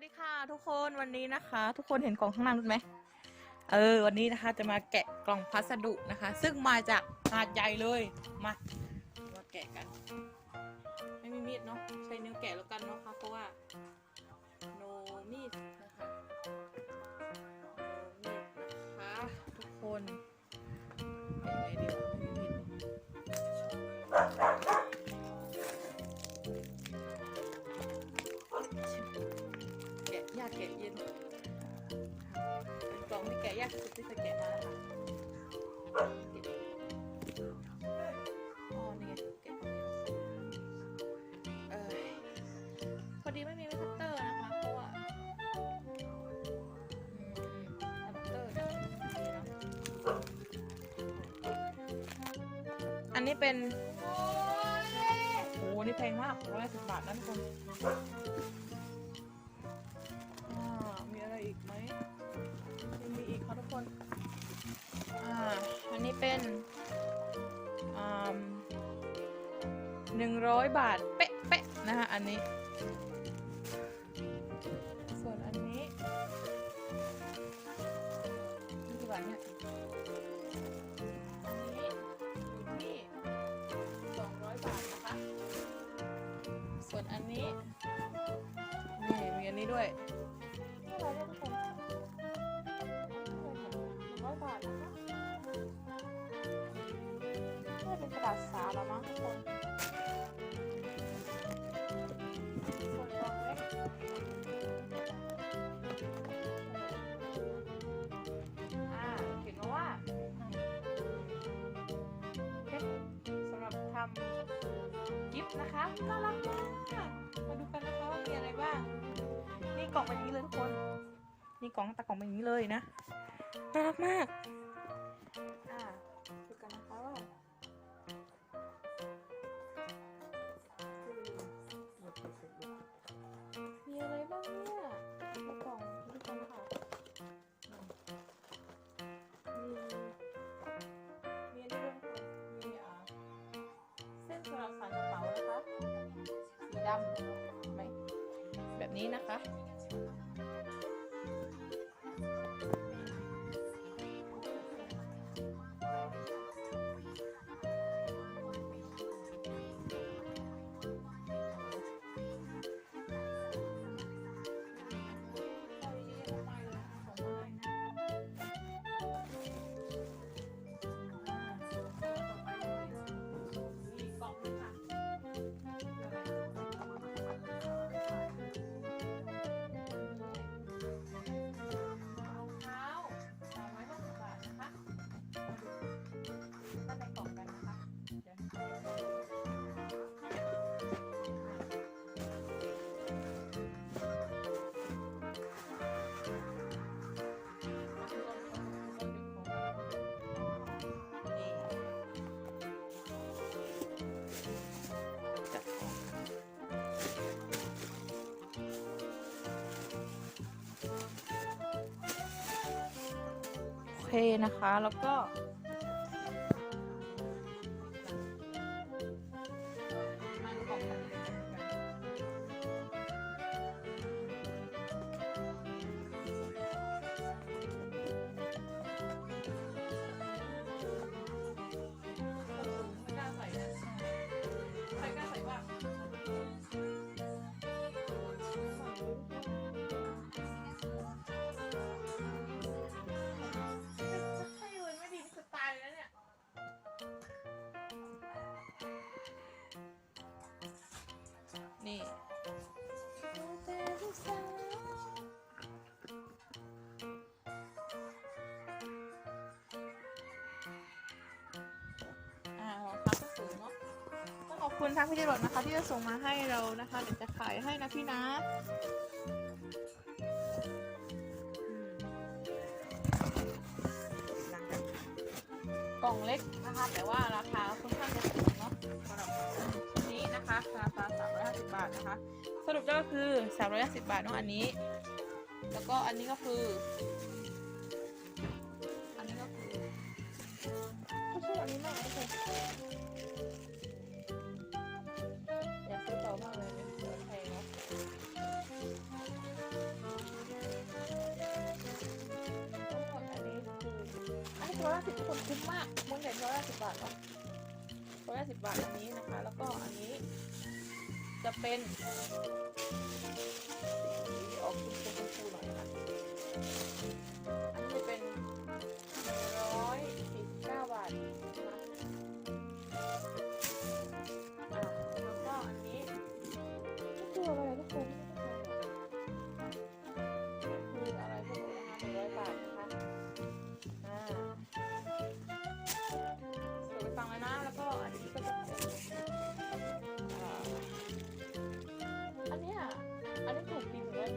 สดีค่ะทุกคนวันนี้นะคะ ทุกคนเห็นกล่องข้างล่างไหมเออวันนี้นะคะจะมาแกะกล่องพัสดุนะคะ ซึ่งมาจากหาดใหญ่เลยมามาแกะกัน ไม่มีมีดเนาะใช้นิ้วแกะแล้วกันเนาะค่ะเพราะว่าโนมีดนะคะโนมีดนะคะทุกคนแกะไงดีวะไม่มีมีด เคยแกะมาแล้วค่ะอ๋อนี่ไงแกะตรงนี้เอ้ยพอดีไม่มีคัตเตอร์นะคะเพราะว่าอืมคัตเตอร์นะอันนี้เป็นโอ้โหนี่แพงมากร้อยสิบบาทนะทุกคน หนึ่งร้อยบาท เป๊ะเป๊ะนะคะอันนี้ ส่วนอันนี้นี่กี่บาทเนี่ยอันนี้อยู่ที่สองร้อยบาทนะคะ ส่วนอันนี้ นี่ มีอันนี้ด้วย นะคะน่ารักมากมาดูกันนะคะว่ามีอะไรบ้าง นี่กล่องเป็นอย่างนี้เลยทุกคน นี่กล่องตะกล่องเป็นอย่างนี้เลยนะน่ารักมากอ่าดูกันนะคะว่ามีอะไรบ้างเนี่ย ดำไหมแบบนี้นะคะ เคนะคะ แล้วก็ คุณทางพี่ดิรดนะคะที่จะส่งมาให้เรานะคะเดี๋ยวจะขายให้นะพี่นะกล่องเล็กนะคะ แต่ว่าราคาค่อนข้างจะสูงเนาะสำหรับชิ้นนี้นะคะราคา350 บาทนะคะ สรุปก็คือ 350 บาทเนาะอันนี้ แล้วก็อันนี้ก็คือ อันนี้ก็คือไม่ใช่อันนี้ไม่ใช่ ร้อยห้าสิบทุกคนคุ้มมากม้วนใหญ่ร้อยห้าสิบบาทเนาะร้อยห้าสิบบาทอันนี้นะคะ แล้วก็อันนี้ จะเป็นสีออกชมพูชมพูหน่อยนะคะอันนี้จะเป็น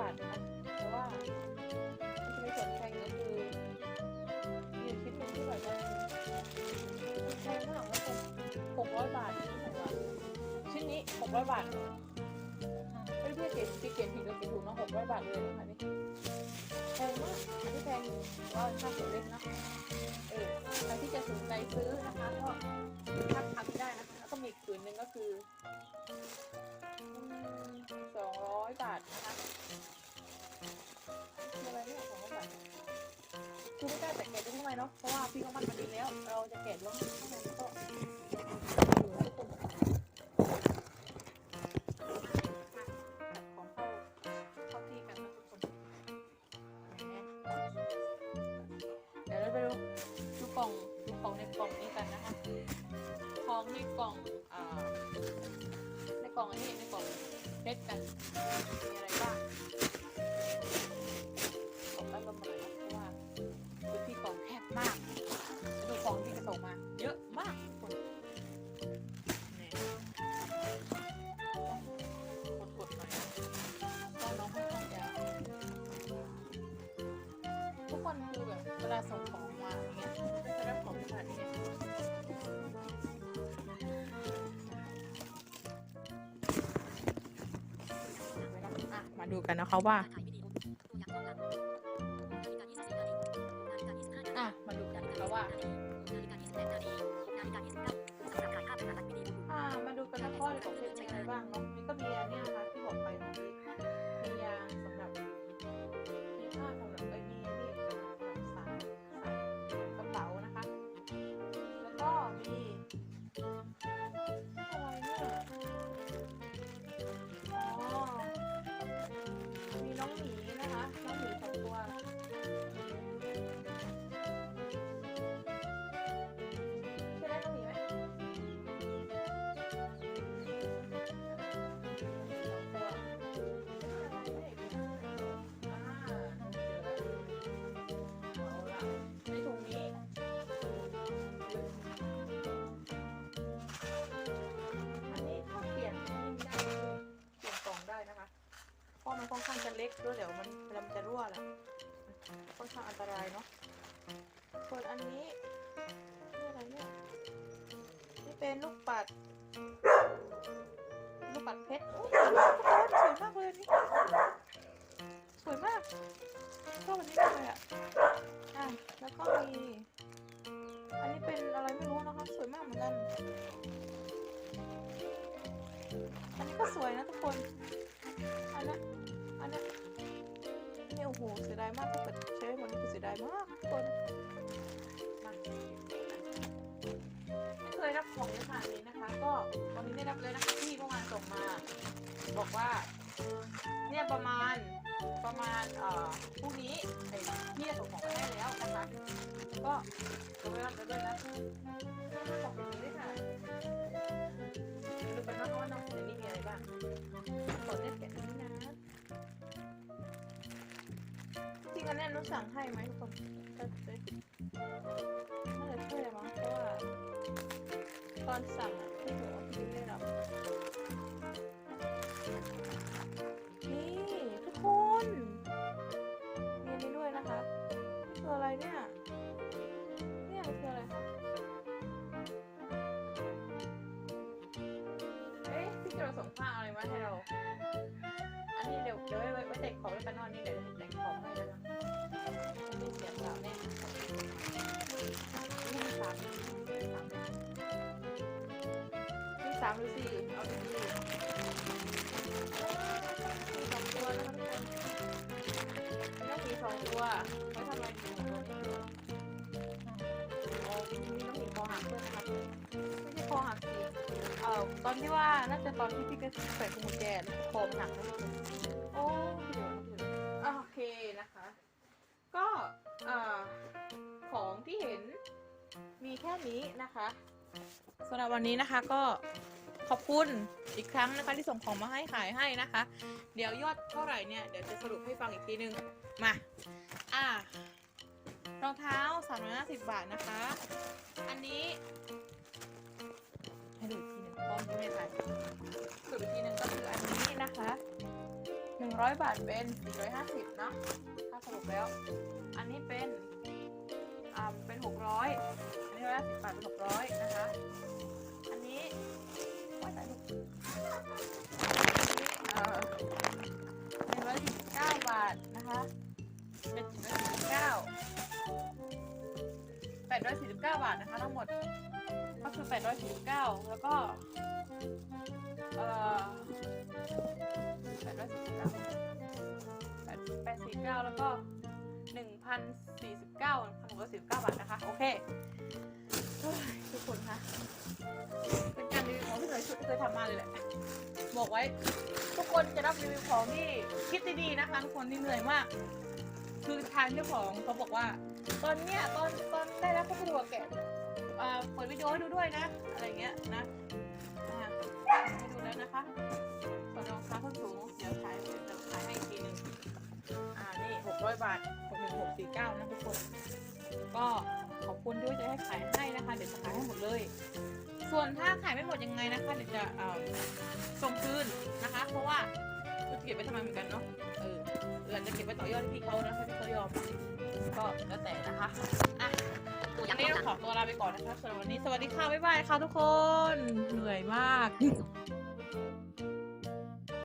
บาทนะแต่ว่ามันจะมีส่วนแพงก็คืออยู่ชิ้นหนึ่งที่แบบว่าแพงมากว่าหกร้อยบาทชิ้นไหนวะชิ้นนี้หกร้อยบาทไม่ได้พี่อเกศพี่เกศผิดหรือผิดถูกนะหกร้อยบาทเลยอันนี้แพงมากอันนี้แพงว่าค่าเสียเล็กนะเออใครที่จะ ของในกล่องนี้กันนะคะ ของในกล่องอ่าในกล่องอันนี้ในกล่องเพชรกัน มีอะไรบ้างกล่องแรกก็มาแล้วเพราะว่าพื้นที่กล่องแคบมากดูของที่กระส่งมา เยอะมาก ดูกันนะคะว่าอะมาดูกันนะคะว่าอ่ามาดูกันนะข้อของเพชรมีอะไงบ้างเนาะมีก็มีอันเนี้ยนะคะที่บอกไปเมื่อกี้มียา ราะมันค่อนข้างจะเล็กด้วยเดี๋ยวมันเวลามันจะรั่วแหละค่อนข้างอันตรายเนาะส่วนอันนี้นี่อะไรเนี่ยนี่เป็นลูกปัดลูกปัดเพชรอุ๊ยสวยมากเลยนี่สวยมากชอบอันนี้มากเลยอะอะแล้วก็มีอันนี้เป็นอะไรไม่รู้นะคะสวยมากเหมือนกันอันนี้ก็สวยนะทุกคนอันนี้ อันนี้นี่โอ้โหเสียดายมากถ้าเกิดใช้วันนี้คือเสียดายมากทุกคนไม่เคยรับของเยอะขนาดนี้นะคะ ก็วันนี้ได้รับเลยนะคะที่เมื่อวานส่งมา บอกว่า เนี่ยประมาณประมาณเอ่อพรุ่งนี้ไอ้พี่จะส่งของไปให้แล้วนะคะก็จะไปรับแล้วด้วยนะขอบคุณด้ จริงอันเนี้ยนุชสั่งให้ไหมทุกคนก็จะน่าจะช่วยมั้งเพราะว่า ตอนสั่งอะพี่บอกว่าพี่ไม่รับนี่ทุกคนมีอันนี้ด้วยนะคะคืออะไรเนี่ยเนี่ยคืออะไรคะเอ๊ะพี่จะส่งผ้าอะไรมาให้เราอันนี้เดี๋ยวเดี๋ยวไว้ไว้แต่งของแล้วกันนอนนี่เดี๋ยวแต่งของให้นะ คะไม่เสียเปล่าแน่นี่มีสามมีสามหรือสี่เอาดีๆมีสองตัวนะคะกคนมีต้องมีสองตัวไว้ทำอะไรดีสองตัวนี้กด้วยนะคะไม่ใช่คอหักสิเอ่อตอนที่ว่าน่าจะตอนที่พี่ก็ใส่กุญแจแล้วคอมนหักนะทุกคนโอ้ แค่นี้นะคะสำหรับวันนี้นะคะก็ขอบคุณอีกครั้งนะคะที่ส่งของมาให้ขายให้นะคะ เดี๋ยวยอดเท่าไหร่เนี่ยเดี๋ยวจะสรุปให้ฟังอีกทีนึงมาอ่ารองเท้า 350 บาทนะคะ อันนี้ให้ดูอีกทีหนึ่งป้อนดูให้ทันสรุปอีกทีหนึ่งก็คืออันนี้นะคะ 100 บาทเป็น 450 เนาะถ้าสรุปแล้ว อันนี้เป็นอ่าเป็น 600 ช่ไหมสิบบาทเป็นหกร้อยนะคะ อันนี้ว่าแต่ลูกหนึ่งร้อยสิบเก้าบาทนะคะเป็นสิบเก้าแปดร้อยสี่สิบเก้าบาทนะคะทั้งหมด ก็คือแปดร้อยสี่สิบเก้าแล้วก็แปดร้อยสี่สิบเก้าแปดแปดสี่เก้าแล้วก็ 1,049 1,649 บาทนะคะ โอเคทุกคนคะเป็นการรีวิวของที่เคยสุดที่เคยทำมาเลยแหละ บอกไว้ ทุกคนจะรับรีวิวของที่คิดดีๆนะคะทุกคนที่เหนื่อยมาก คือทางเจ้าของเขาบอกว่า ตอนเนี้ยตอนตอนได้รับพัสดุแกะอ่าเปิดวิดีโอให้ดูด้วยนะ อะไรเงี้ยนะอ่าให้ดูแล้วนะคะส่วนรองเท้าส้นสูงเดี๋ยวขายเดี๋ยวขายให้อีกทีหนึงอ่านี่หกร้อยบาท หกหนึ่งหกสี่เก้านะทุกคน ก็ขอบคุณด้วยจะให้ขายให้นะคะ เดี๋ยวจะขายให้หมดเลย ส่วนถ้าขายไม่หมดยังไงนะคะเดี๋ยวจะเอ่อส่งคืนนะคะ เพราะว่าจะเก็บไว้ทำไมเหมือนกันเนาะ เออหลังจะเก็บไว้ต่อยอดให้พี่เขานะถ้าพี่เขายอม ก็แล้วแต่นะคะ อะวันนี้เราขอตัวลาไปก่อนนะคะสำหรับวันนี้สวัสดีค่ะ บ๊ายบายค่ะทุกคน เหนื่อยมาก